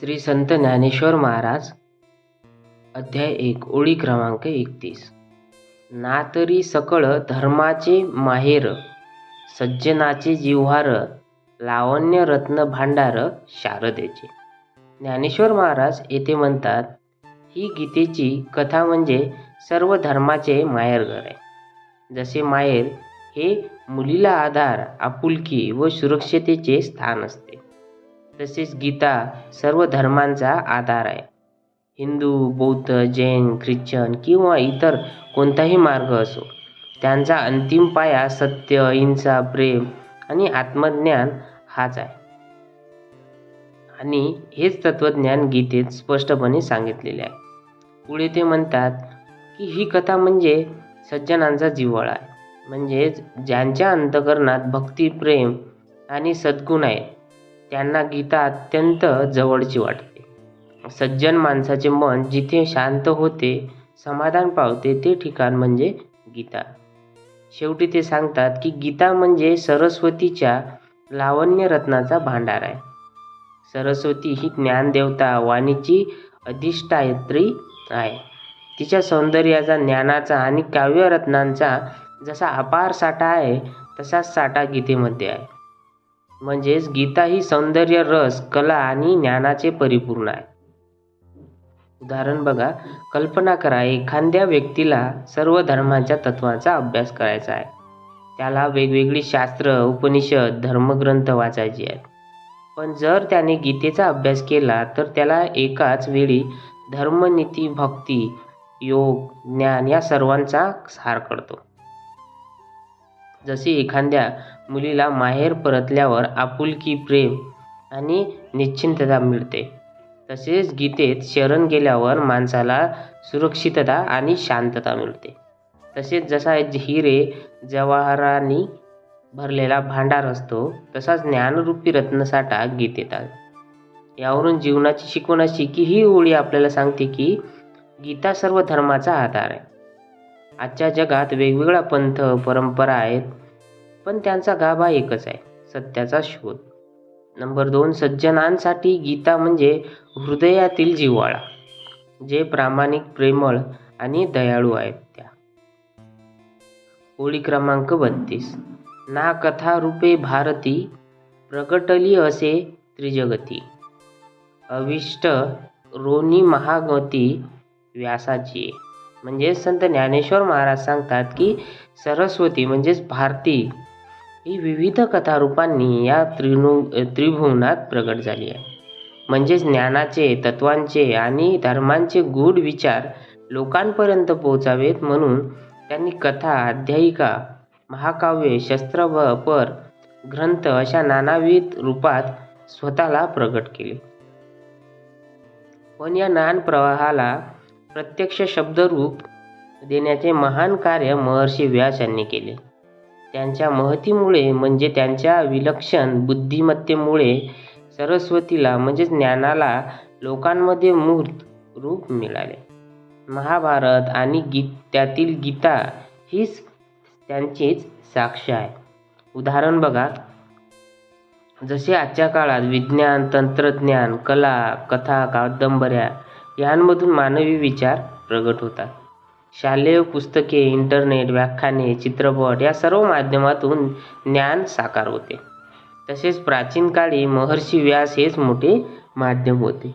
श्री संत ज्ञानेश्वर महाराज अध्याय एक ओळी क्रमांक एकतीस. ना तरी सकळ धर्माचे माहेर सज्जनाचे जिव्हार लावण्य रत्न भांडार शारदेचे. ज्ञानेश्वर महाराज येथे म्हणतात ही गीतेची कथा म्हणजे सर्व धर्माचे माहेरघर आहे. जसे माहेर हे मुलीला आधार आपुलकी व सुरक्षतेचे स्थान असते. तसेच गीता सर्व धर्मांचा आधार आहे. हिंदू बौद्ध जैन ख्रिश्चन किंवा इतर कोणताही मार्ग असो त्यांचा अंतिम पाया सत्य अहिंसा प्रेम आणि आत्मज्ञान हाच आहे. आणि हेच तत्वज्ञान गीतेत स्पष्टपणे सांगितलेले आहे. पुढे ते म्हणतात की ही कथा म्हणजे सज्जनांचा जिव्हाळा आहे. म्हणजेच ज्यांच्या अंतकरणात भक्ती प्रेम आणि सद्गुण आहेत त्यांना गीता अत्यंत जवळची वाटते. सज्जन माणसाचे मन जिथे शांत होते समाधान पावते ते ठिकाण म्हणजे गीता. शेवटी ते सांगतात की गीता म्हणजे सरस्वतीच्या लावण्य रत्नाचा भांडार आहे. सरस्वती ही ज्ञानदेवता वाणीची अधिष्ठायत्री आहे. तिच्या सौंदर्याचा ज्ञानाचा आणि काव्यरत्नांचा जसा अपार साठा आहे तसाच साठा गीतेमध्ये आहे. म्हणजेच गीता ही सौंदर्य रस कला आणि ज्ञानाचे परिपूर्ण आहे. उदाहरण बघा कल्पना करा एखाद्या व्यक्तीला सर्व धर्माच्या तत्वांचा अभ्यास करायचा आहे. त्याला वेगवेगळी शास्त्र उपनिषद धर्मग्रंथ वाचायचे आहेत. पण जर त्याने गीतेचा अभ्यास केला तर त्याला एकाच वेळी धर्मनीती भक्ती योग ज्ञान या सर्वांचा सार कळतो. जसे एखाद्या मुलीला माहेर परतल्यावर आपुलकी प्रेम आणि निश्चिंतता मिळते तसेच गीतेत शरण गेल्यावर माणसाला सुरक्षितता आणि शांतता मिळते. तसेच जसा हिरे जवाहरांनी भरलेला भांडार असतो तसाच ज्ञानरूपी रत्नसाठा गीतेत आहे. यावरून जीवनाची शिकवण अशी की ही ओळी आपल्याला सांगते की गीता सर्व धर्माचा आधार आहे. आजच्या जगात वेगवेगळ्या पंथ परंपरा आहेत पण त्यांचा गाभा एकच आहे सत्याचा शोध. नंबर दोन सज्जनांसाठी गीता म्हणजे हृदयातील जिव्हाळा जे प्रामाणिक प्रेमळ आणि दयाळू आहेत त्या. ओळी क्रमांक बत्तीस ना कथा रूपे भारती प्रकटली असे त्रिजगती. अविष्ट रोनी महागती व्यासाची. म्हणजे संत ज्ञानेश्वर महाराज सांगतात की सरस्वती म्हणजेच भारती ही विविध कथारूपांनी या त्रिनु त्रिभुवनात प्रगट झाली आहे. म्हणजेच ज्ञानाचे तत्वांचे आणि धर्मांचे गूढ विचार लोकांपर्यंत पोहोचावेत म्हणून त्यांनी कथा अध्यायिका महाकाव्य शस्त्र व पर ग्रंथ अशा नानाविध रूपात स्वतःला प्रगट केले. पण या ज्ञान प्रवाहाला प्रत्यक्ष शब्दरूप देण्याचे महान कार्य महर्षी व्यास यांनी केले. त्यांच्या महतीमुळे म्हणजे त्यांच्या विलक्षण बुद्धिमत्तेमुळे सरस्वतीला म्हणजेच ज्ञानाला लोकांमध्ये मूर्त रूप मिळाले. महाभारत आणि गीत त्यातील गीता हीच त्यांचीच साक्ष आहे. उदाहरण बघा. जसे आजच्या काळात विज्ञान तंत्रज्ञान कला कथा कादंबऱ्या यांमधून मानवी विचार प्रगट होतात. शालेय पुस्तके इंटरनेट व्याख्याने चित्रपट या सर्व माध्यमातून ज्ञान साकार होते. तसेच प्राचीन काळी महर्षी व्यास हेच मोठे माध्यम होते.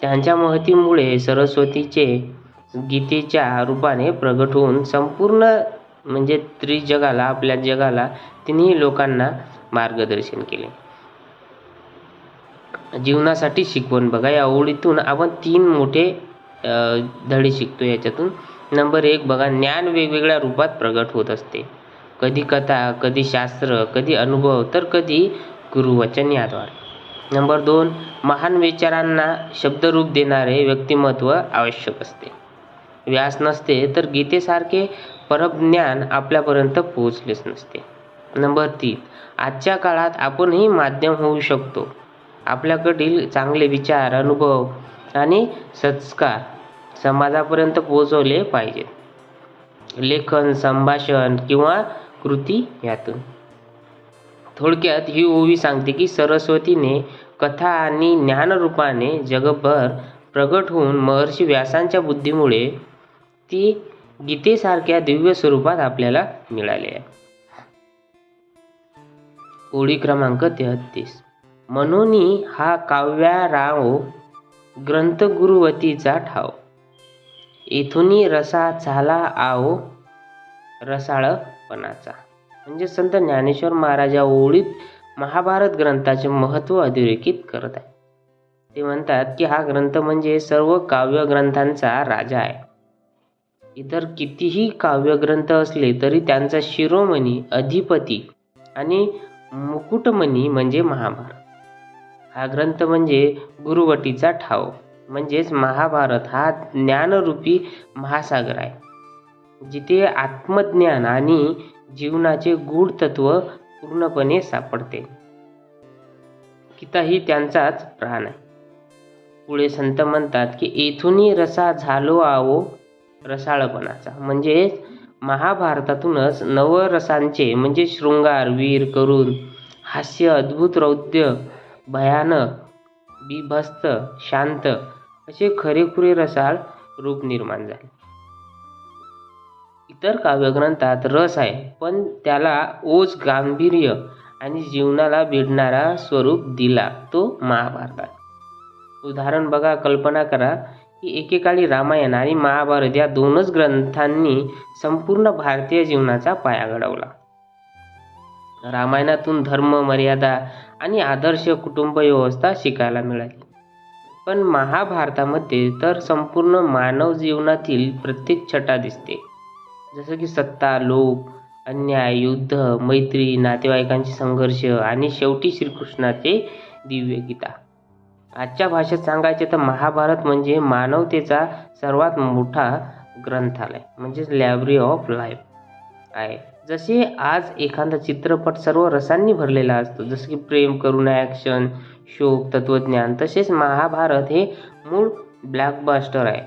त्यांच्या महतीमुळे सरस्वतीचे गीतेच्या रूपाने प्रगट होऊन संपूर्ण म्हणजे त्रिजगाला आपल्या जगाला तिन्ही लोकांना मार्गदर्शन केले. जीवनासाठी शिकवण. बघा या ओळीतून आपण तीन मोठे धडे शिकतो याच्यातून. नंबर एक बघा ज्ञान वेगवेगळ्या रूपात प्रगट होत असते. कधी कथा कधी शास्त्र कधी अनुभव तर कधी गुरुवचन याद्वारे. नंबर दोन महान विचारांना शब्दरूप देणारे व्यक्तिमत्व आवश्यक असते. व्यास नसते तर गीतेसारखे परज्ञान आपल्यापर्यंत पोहोचलेच नसते. नंबर तीन आजच्या काळात आपणही माध्यम होऊ शकतो. आपल्याकडील चांगले विचार अनुभव आणि संस्कार समाजापर्यंत पोहोचवले पाहिजेत लेखन संभाषण किंवा कृती यातून. थोडक्यात ही ओवी सांगते की सरस्वतीने कथा आणि ज्ञानरूपाने जगभर प्रगट होऊन महर्षी व्यासांच्या बुद्धीमुळे ती गीतेसारख्या दिव्य स्वरूपात आपल्याला मिळाली आहे. ओळी क्रमांक तेहतीस. म्हणून हा काव्याराव ग्रंथगुरुवतीचा ठाव. येथुनी रसा झाला आओ रसाळपणाचा. म्हणजे संत ज्ञानेश्वर महाराजा ओळीत महाभारत ग्रंथाचे महत्त्व अधोरेखित करत आहे. ते म्हणतात की हा ग्रंथ म्हणजे सर्व काव्यग्रंथांचा राजा आहे. इतर कितीही काव्यग्रंथ असले तरी त्यांचा शिरोमणी अधिपती आणि मुकुटमणी म्हणजे महाभारत. हा ग्रंथ म्हणजे गुरुवटीचा ठाव. म्हणजेच महाभारत हा ज्ञानरूपी महासागर आहे. जिथे आत्मज्ञान आणि जीवनाचे गूढ तत्व पूर्णपणे सापडते. गीता ही त्यांचाच प्राण आहे. पुढे संत म्हणतात की येथूनही रसा झालो आवो रसाळपणाचा. म्हणजे महाभारतातूनच नवरसांचे म्हणजे शृंगार वीर करुण हास्य अद्भुत रौद्य भयानक बिभस्त शांत असे खरेखुरे रसाळ रूप निर्माण झाले. इतर काव्यग्रंथात रस आहे पण त्याला ओज गांभीर्य आणि जीवनाला भिडणारा स्वरूप दिला तो महाभारतात. उदाहरण बघा कल्पना करा की एकेकाळी रामायण आणि महाभारत या दोनच ग्रंथांनी संपूर्ण भारतीय जीवनाचा पाया घडवला. रामायणातून धर्म मर्यादा आणि आदर्श कुटुंब व्यवस्था शिकायला मिळाली. पण महाभारतामध्ये तर संपूर्ण मानव जीवनातील प्रत्येक छटा दिसते. जसं की सत्ता लोभ अन्याय युद्ध मैत्री नातेवाईकांचे संघर्ष आणि शेवटी श्रीकृष्णाचे दिव्य गीता. आजच्या भाषेत सांगायचे तर महाभारत म्हणजे मानवतेचा सर्वात मोठा ग्रंथालय म्हणजेच लायब्ररी ऑफ लाईफ आहे. जसे आज एखादा चित्रपट सर्व रसांनी भरलेला असतो जसं की प्रेम करुणा ॲक्शन शोक तत्वज्ञान तसेच महाभारत हे मूळ ब्लॅकबास्टर आहे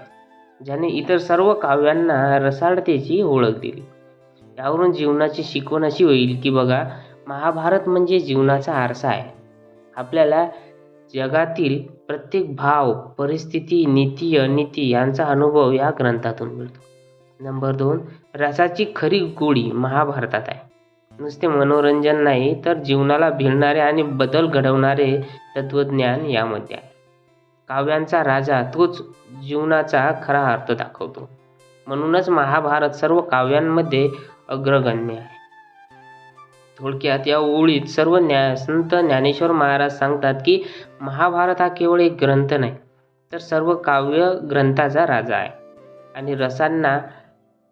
ज्याने इतर सर्व काव्यांना रसाळतेची ओळख दिली. यावरून जीवनाची शिकवण अशी होईल की बघा महाभारत म्हणजे जीवनाचा आरसा आहे. आपल्याला जगातील प्रत्येक भाव परिस्थिती नीती अनिती यांचा अनुभव या ग्रंथातून मिळतो. नंबर दोन रसाची खरी गोडी महाभारतात आहे. नुसते मनोरंजन नाही तर जीवनाला भिडणारे आणि बदल घडवणारे तत्वज्ञान यामध्ये आहे. काव्यांचा राजा तोच जीवनाचा खरा अर्थ दाखवतो. म्हणूनच महाभारत सर्व काव्यांमध्ये अग्रगण्य आहे. थोडक्यात या ओळीत सर्व ज्ञा संत ज्ञानेश्वर महाराज सांगतात की महाभारत हा केवळ एक ग्रंथ नाही तर सर्व काव्य ग्रंथाचा राजा आहे. आणि रसांना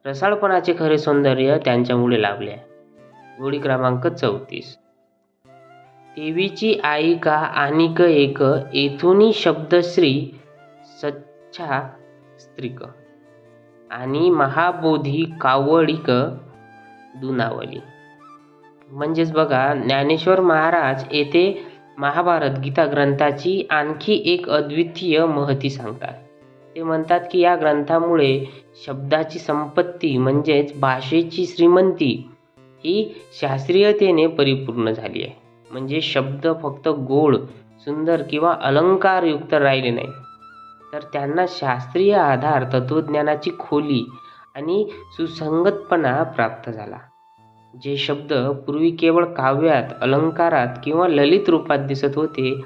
रसाळपणाचे खरे सौंदर्य त्यांच्यामुळे लाभले आहे. क्रमांक चौतीस. देवीची आई का आणिक एक येथूनी शब्दश्री सच्छा स्त्रिक आणि महाबोधी कावळिक दुनावली. म्हणजेच बघा ज्ञानेश्वर महाराज येथे महाभारत गीता ग्रंथाची आणखी एक अद्वितीय महती सांगतात. ते म्हणतात की या ग्रंथामुळे शब्दाची संपत्ती म्हणजेच भाषेची श्रीमंती ही शास्त्रीयतेने परिपूर्ण झाली आहे. म्हणजे शब्द फक्त गोड सुंदर किंवा अलंकारयुक्त राहिले नाही तर त्यांना शास्त्रीय आधार तत्त्वज्ञानाची खोली आणि सुसंगतपणा प्राप्त झाला. जे शब्द पूर्वी केवळ काव्यात अलंकारात किंवा ललित रूपात दिसत होते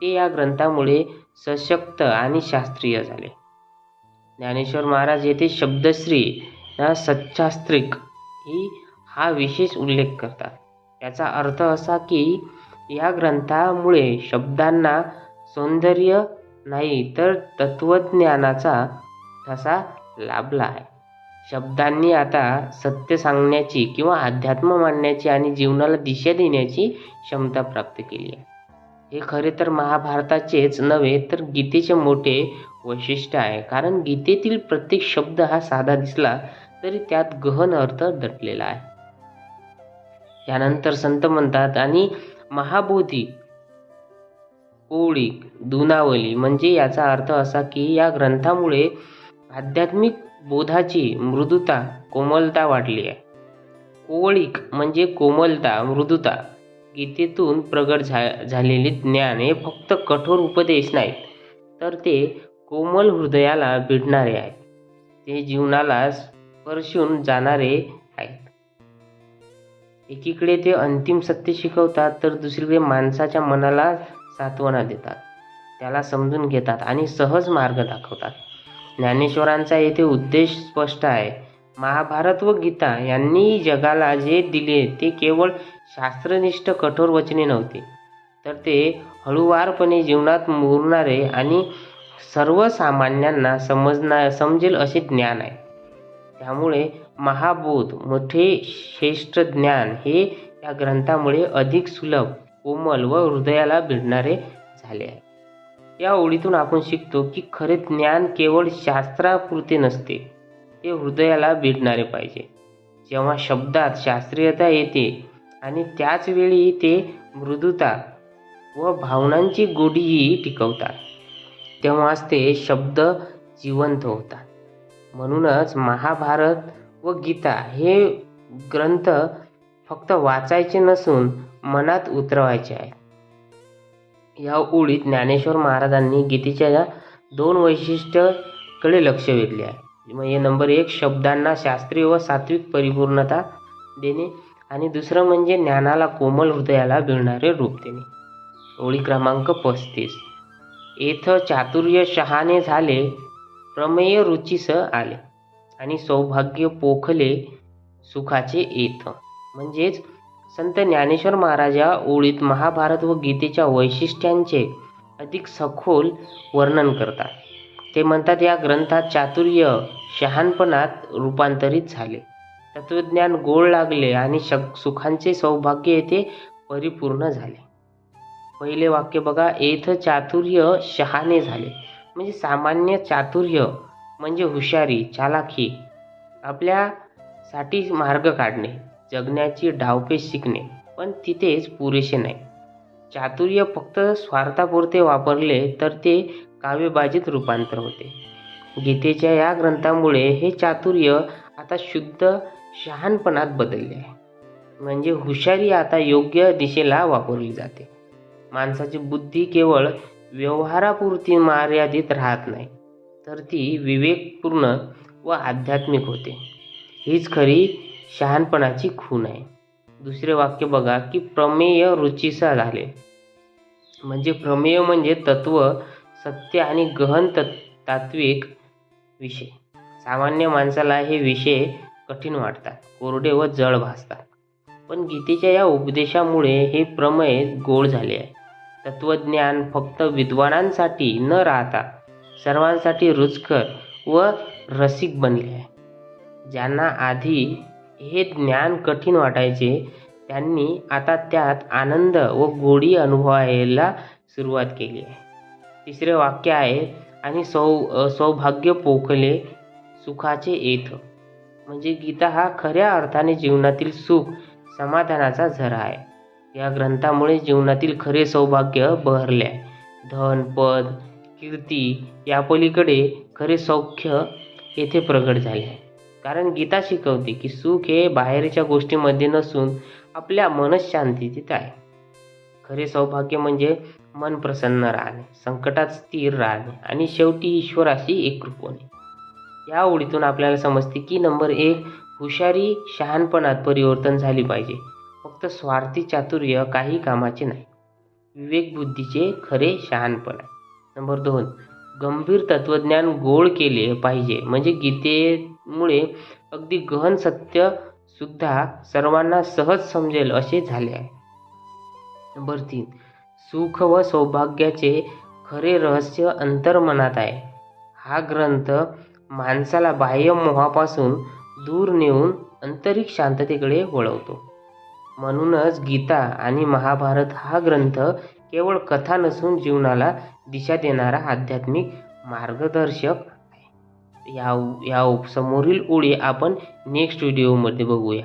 ते या ग्रंथामुळे सशक्त आणि शास्त्रीय झाले. ज्ञानेश्वर महाराज येथे शब्दश्री या सच्छास्त्रिक ही हा विशेष उल्लेख करतात. याचा अर्थ असा की या ग्रंथामुळे शब्दांना सौंदर्य नाही तर तत्त्वज्ञानाचा ठसा लाभला आहे. शब्दांनी आता सत्य सांगण्याची किंवा अध्यात्म मांडण्याची आणि जीवनाला दिशा देण्याची क्षमता प्राप्त केली आहे. हे खरे तर महाभारताचेच नव्हे तर गीतेचे मोठे वैशिष्ट्य आहे. कारण गीतेतील प्रत्येक शब्द हा साधा दिसला तरी त्यात गहन अर्थ दटलेला आहे. यानंतर संत म्हणतात आणि महाबोधी कोळी दुनावली म्हणजे याचा अर्थ असा की या ग्रंथामुळे आध्यात्मिक बोधाची मृदुता कोमलता वाढली आहे. कोवळीक म्हणजे कोमलता मृदुता. गीतेतून प्रगट झा झालेले ज्ञान हे फक्त कठोर उपदेश नाहीत तर ते कोमल हृदयाला भिडणारे आहेत. ते जीवनाला स्पर्शून जाणारे आहेत. एकीकडे ते अंतिम सत्य शिकवतात तर दुसरीकडे माणसाच्या मनाला सात्वना देतात. त्याला समजून घेतात आणि सहज मार्ग दाखवतात. ज्ञानेश्वरांचा येथे उद्देश स्पष्ट आहे. महाभारत व गीता यांनी जगाला जे दिले ते केवळ शास्त्रनिष्ठ कठोर वचने नव्हते तर ते हळूवारपणे जीवनात मुरणारे आणि सर्वसामान्यांना समजना समजेल असे ज्ञान आहे. त्यामुळे महाबोध मोठे श्रेष्ठ ज्ञान हे या ग्रंथामुळे अधिक सुलभ कोमल व हृदयाला भिडणारे झाले आहे. या ओळीतून आपण शिकतो की खरे ज्ञान केवळ शास्त्रापुरते नसते ते हृदयाला भिडणारे पाहिजे. जेव्हा शब्दात शास्त्रीयता येते आणि त्याच वेळी ते मृदुता व भावनांची गोडीही टिकवतात. तेव्हाच ते शब्द जिवंत होतात. म्हणूनच महाभारत व गीता हे ग्रंथ फक्त वाचायचे नसून मनात उतरवायचे आहे या ओळीत ज्ञानेश्वर महाराजांनी गीतेच्या या दोन वैशिष्ट्यकडे लक्ष वेधले आहे. म्हणजे नंबर एक शब्दांना शास्त्रीय व सात्विक परिपूर्णता देणे आणि दुसरं म्हणजे ज्ञानाला कोमल हृदयाला भिडणारे रूप देणे. ओळी क्रमांक पस्तीस. येथ चातुर्य शहाणे झाले प्रमेय रुचीस आले आणि सौभाग्य पोखले सुखाचे येथ म्हणजेच संत ज्ञानेश्वर महाराजा ओळीत महाभारत व गीतेच्या वैशिष्ट्यांचे अधिक सखोल वर्णन करतात. ते म्हणतात या ग्रंथात चातुर्य शहाणपणात रूपांतरित झाले. तत्वज्ञान गोड लागले आणि शक सुखांचे सौभाग्य येथे परिपूर्ण झाले. पहिले वाक्य बघा एथ चातुर्य शहाणे झाले. म्हणजे सामान्य चातुर्य म्हणजे हुशारी चालाखी. आपल्यासाठी मार्ग काढणे जगण्याची डावपेच शिकणे पण तिथेच पुरेसे नाही. चातुर्य फक्त स्वार्थापुरते वापरले तर ते काव्यबाजीत रूपांतर होते. गीतेच्या या ग्रंथामुळे हे चातुर्य आता शुद्ध शहाणपणात बदलले आहे. म्हणजे हुशारी आता योग्य दिशेला वापरली जाते. माणसाची बुद्धी केवळ व्यवहारापुरती मर्यादित राहत नाही तर ती विवेकपूर्ण व आध्यात्मिक होते. हीच खरी शहाणपणाची खूण आहे. दुसरे वाक्य बघा की प्रमेय रुचीसा झाले. म्हणजे प्रमेय म्हणजे तत्व सत्य आणि गहन त तात्विक विषय. सामान्य माणसाला हे विषय कठीण वाटतात कोरडे व जळ भासतात. पण गीतेच्या या उपदेशामुळे हे प्रमेय गोड झाले आहे. तत्वज्ञान फक्त विद्वानांसाठी न राहता सर्वांसाठी रुचकर व रसिक बनले आहे. ज्यांना आधी हे ज्ञान कठीण वाटायचे त्यांनी आता त्यात आनंद व गोडी अनुभवायला सुरुवात केली आहे. तिसरे वाक्य आहे आणि सौ सौभाग्य पोखले सुखाचे येथ म्हणजे गीता हा खऱ्या अर्थाने जीवनातील सुख समाधानाचा झरा आहे. या ग्रंथामुळे जीवनातील खरे सौभाग्य बहरले. आहे धन पद कीर्ती यापलीकडे खरे सौख्य येथे प्रगट झाले. आहे कारण गीता शिकवते की सुख हे बाहेरच्या गोष्टीमध्ये नसून आपल्या मनशांतीत आहे. खरे सौभाग्य म्हणजे मन प्रसन्न राहणे संकटात स्थिर राहणे आणि शेवटी ईश्वराशी एकरूप होणे. या ओळीतून आपल्याला समजते की नंबर एक हुशारी शहाणपणात परिवर्तन झाली पाहिजे. फक्त स्वार्थी चातुर्य काही कामाचे नाही. विवेक बुद्धीचे खरे शहाणपण आहे. नंबर दोन गंभीर तत्वज्ञान गोड केले पाहिजे. म्हणजे गीतेमुळे अगदी गहन सत्य सुद्धा सर्वांना सहज समजेल असे झाले आहे. नंबर तीन सुख व सौभाग्याचे खरे रहस्य अंतर्मनात आहे. हा ग्रंथ माणसाला बाह्य मोहापासून दूर नेऊन आंतरिक शांततेकडे वळवतो. म्हणूनच गीता आणि महाभारत हा ग्रंथ केवळ कथा नसून जीवनाला दिशा देणारा आध्यात्मिक मार्गदर्शक आहे. या या समोरील ओळी आपण नेक्स्ट व्हिडिओमध्ये बघूया.